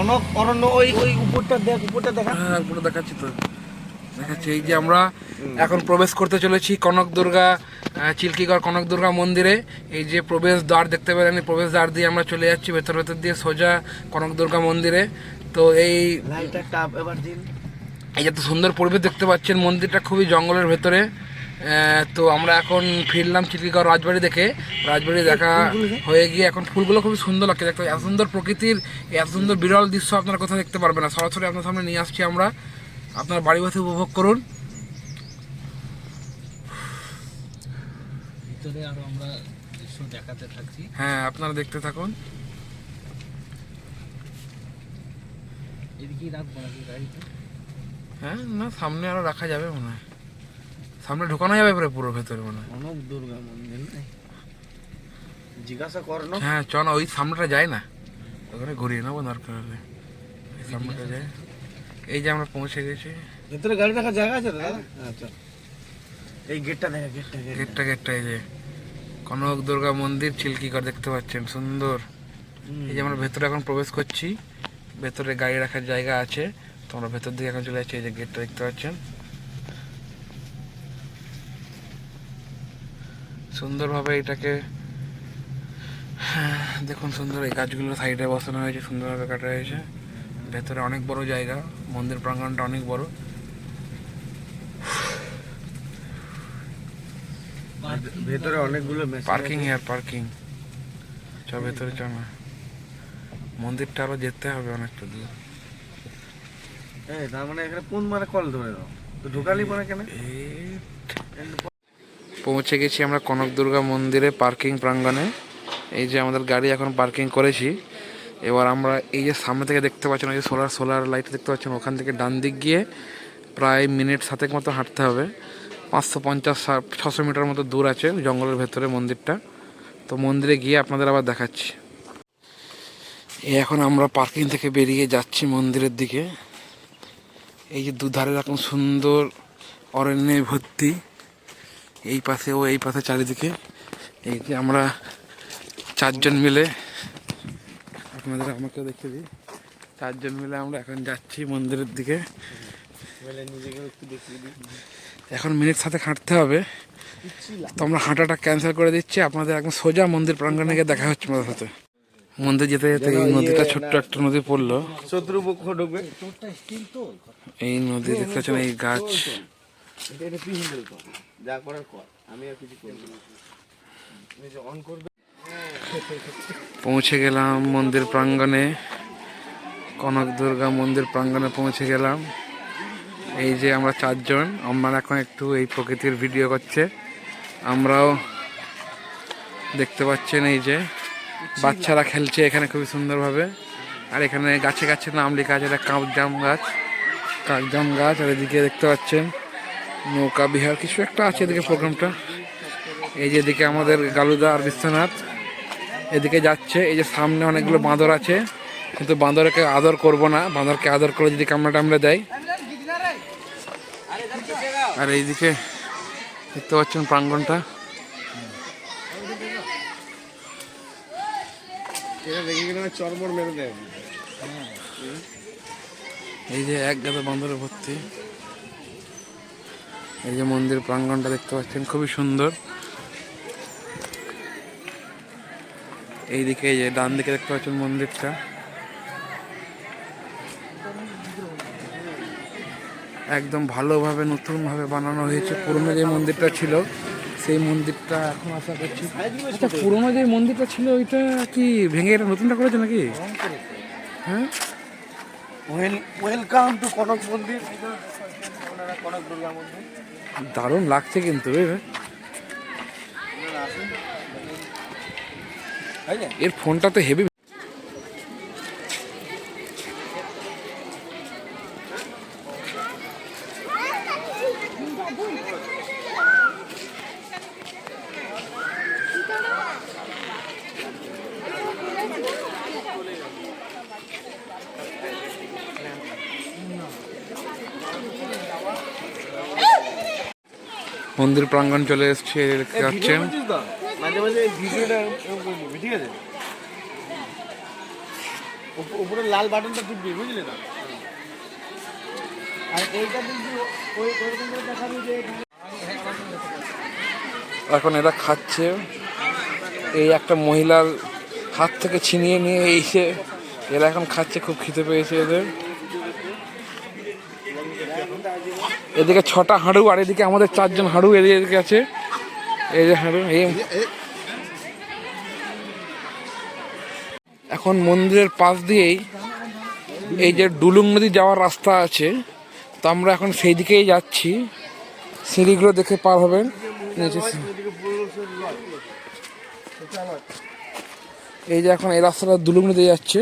অরণ্য ওই ওই উপরটা দেখ উপরটা দেখা। হ্যাঁ পুরো দেখাচ্ছি তো। দেখাচ্ছি এই যে আমরা এখন প্রবেশ করতে চলেছি কনক দুর্গা আহ, চিল্কিগড় কনক দুর্গা মন্দিরে। এই যে প্রবেশ দ্বার দেখতে পেলেন এই প্রবেশ দ্বার দিয়ে আমরা চলে যাচ্ছি ভেতর ভেতর দিয়ে সোজা কনক দুর্গা মন্দিরে। তো এই এই যে সুন্দর পরিবেশ দেখতে পাচ্ছেন মন্দিরটা খুবই জঙ্গলের ভেতরে। তো আমরা এখন ফিরলাম চিল্কিগড় রাজবাড়ি দেখে। রাজবাড়ি দেখা হয়ে গিয়ে এখন ফুলগুলো খুবই সুন্দর লাগছে। দেখতে এত সুন্দর প্রকৃতির এত সুন্দর বিরল দৃশ্য আপনারা কোথাও দেখতে পারবেন না। সরাসরি আপনার সামনে নিয়ে আসছি আমরা। আপনার বাড়ি বসে উপভোগ করুন। ভিতরে আরও আমরা দেখাতে থাকছি। হ্যাঁ আপনারা দেখতে থাকুন। এদিকেই রাখব নাকি গাড়িতে হ্যাঁ না সামনে আরও রাখা যাবে মনে হয়। সামনে ঢোকানো যাবে পুরো পুরো ভেতরে মনে কনক দুর্গা মন্দির জিজ্ঞাসা কর না হ্যাঁ চ না ওই সামনেটা যায় না। ওখানে ঘুরিয়ে নেব দরকার হলে। সামনেটা যায়। এই যে আমরা পৌঁছে গেছি। ভেতরে গাড়ি রাখার জায়গা আছে দাদা? আচ্ছা এই গেটটা দেখা গেটটা গেট গেটটা গেটটা এই যে। কনক দুর্গা মন্দির চিল্কিগড় দেখতে পাচ্ছেন সুন্দর। এই যে আমরা ভেতরে এখন প্রবেশ করছি। ভেতরে গাড়ি রাখার জায়গা আছে। তোমরা ভেতর দিকে এখন চলে যাচ্ছি এই যে গেটটা দেখতে পাচ্ছেন। সুন্দরভাবে এটাকে হ্যাঁ, দেখুন সুন্দর এই গাছগুলো সাইডে বসানো হয়েছে সুন্দরভাবে কাটা হয়েছে। ভেতরে অনেক বড় জায়গা মন্দির প্রাঙ্গণটা অনেক বড়। ভেতরে অনেকগুলো পার্কিং ইয়ার পার্কিং। চ ভেতরে চ না। মন্দিরটা আরও যেতে হবে অনেকটা দূর। এই তার মানে এখানে কোন মানে কল ধরে দাও? তো ঢোকালি পরে কেন? পৌঁছে গেছি আমরা কনক দুর্গা মন্দিরে পার্কিং প্রাঙ্গণে। এই যে আমাদের গাড়ি এখন পার্কিং করেছি। এবার আমরা এই যে সামনে থেকে দেখতে পাচ্ছেন ওই যে সোলার সোলার লাইট দেখতে পাচ্ছেন, ওখান থেকে ডান দিক গিয়ে প্রায় মিনিট সাতেক মতো হাঁটতে হবে। পাঁচশো পঞ্চাশ ছশো মিটার মতো দূর আছে জঙ্গলের ভেতরে মন্দিরটা। তো মন্দিরে গিয়ে আপনাদের আবার দেখাচ্ছি। এখন আমরা পার্কিং থেকে বেরিয়ে যাচ্ছি মন্দিরের দিকে। এই যে দুধারে এরকম সুন্দর অরণ্যে ভর্তি। এই পাশে ও এই পাশে চারিদিকে। এই যে আমরা চারজন মিলে আপনাদের আমাকে দেখে দিই। চারজন মিলে আমরা এখন যাচ্ছি মন্দিরের দিকে। এখন মিনিট সাথে হাঁটতে হবে। তো আমরা হাঁটাটা ক্যান্সেল করে দিচ্ছি। আপনাদের একদম সোজা মন্দির প্রাঙ্গণে গিয়ে দেখা হচ্ছে আমাদের সাথে। মন্দির যেতে যেতে এই নদীটা ছোট্ট একটা নদী পড়ল। শত্রুপক্ষ ঢুকবে। এই নদী দেখতে পাচ্ছেন এই গাছ। পৌঁছে গেলাম মন্দির প্রাঙ্গণে। কনক দুর্গা মন্দির প্রাঙ্গণে পৌঁছে গেলাম। এই যে আমরা চারজন, আমার এখন একটু এই প্রকৃতির ভিডিও করছে। আমরাও দেখতে পাচ্ছেন এই যে বাচ্চারা খেলছে এখানে খুবই সুন্দরভাবে। আর এখানে গাছে গাছে নাম লেখা আছে, এটা কাকজাম গাছ। কাকজাম গাছ, আর এদিকে দেখতে পাচ্ছেন নৌকা বিহার কিছু একটা আছে এদিকে প্রোগ্রামটা। এই যে এদিকে আমাদের গালুদা আর বিশ্বনাথ। এদিকে যাচ্ছে এই যে সামনে অনেকগুলো বাঁদর আছে। কিন্তু বাঁদরকে আদর করব না বাঁদরকে আদর করে যদি কামড়া টামড়া দেয়। আর এইদিকে দেখতে পাচ্ছেন প্রাঙ্গনটা। এই যে এক গাদা বাঁদরে ভর্তি। এই যে মন্দির প্রাঙ্গনটা দেখতে পাচ্ছেন খুবই সুন্দর। এইদিকে এই যে ডান দিকে দেখতে পাচ্ছেন মন্দিরটা। একদম ভালোভাবে নতুনভাবে বানানো হয়েছে। পুরনো যে মন্দিরটা ছিল সেই মন্দিরটা এখন আশা করছি আচ্ছা পুরনো যে মন্দিরটা ছিল ওইটা কি ভেঙে এটা নতুনটা করেছে নাকি? হ্যাঁ? ওয়েল ওয়েলকাম টু কনক মন্দির। কনক দুর্গা মন্দির দারুণ লাগছে কিন্তু এর ফোনটা তো হেভি মন্দির প্রাঙ্গণ চলে এসছে ঠিক আছে? উপরে লাল বাটনটা টিপবি বুঝলি তো? আর এইটা কিন্তু ওই ওইরকম করে দেখাবি যে এখন এরা খাচ্ছে। এই একটা মহিলার হাত থেকে ছিনিয়ে নিয়ে এসে এরা এখন খাচ্ছে খুব খিদে পেয়েছে এদের। এদিকে ছটা হাঁড়ু আর এদিকে আমাদের চারজন হাঁড়ু এদিকে আছে। এই যে হাঁড়ু, এই এখন মন্দিরের পাশ দিয়েই এই যে ডুলুং নদী যাওয়ার রাস্তা আছে। তো আমরা এখন সেই দিকেই যাচ্ছি। সিঁড়িগুলো দেখে পার হবেন। এই যে এখন এই রাস্তাটা দুলুং নদী যাচ্ছে।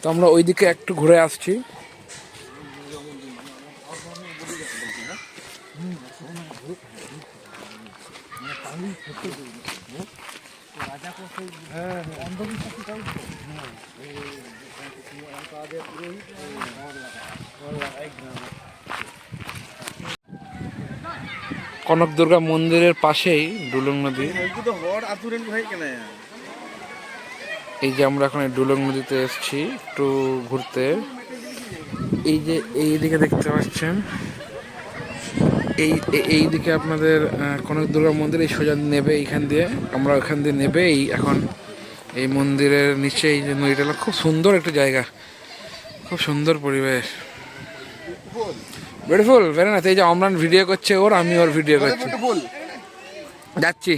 তো আমরা ওইদিকে একটু ঘুরে আসছি। কনক দুর্গা মন্দিরের পাশেই ডুলং নদী। এই যে আমরা এখন ডুলুং নদীতে এসেছি একটু ঘুরতে। এই যে এইদিকে দেখতে পাচ্ছেন এই এই দিকে আপনাদের কনক দুর্গা মন্দির এই সোজা নেবে এইখান দিয়ে। আমরা ওখান দিয়ে নেবে এই এখন। এই মন্দিরের নিচে এই যে নদীটা খুব সুন্দর একটা জায়গা। খুব সুন্দর পরিবেশ। বিউটিফুল ভেরি না এই যে অমরান ভিডিও করছে ওর আমি ওর ভিডিও করছি। যাচ্ছি।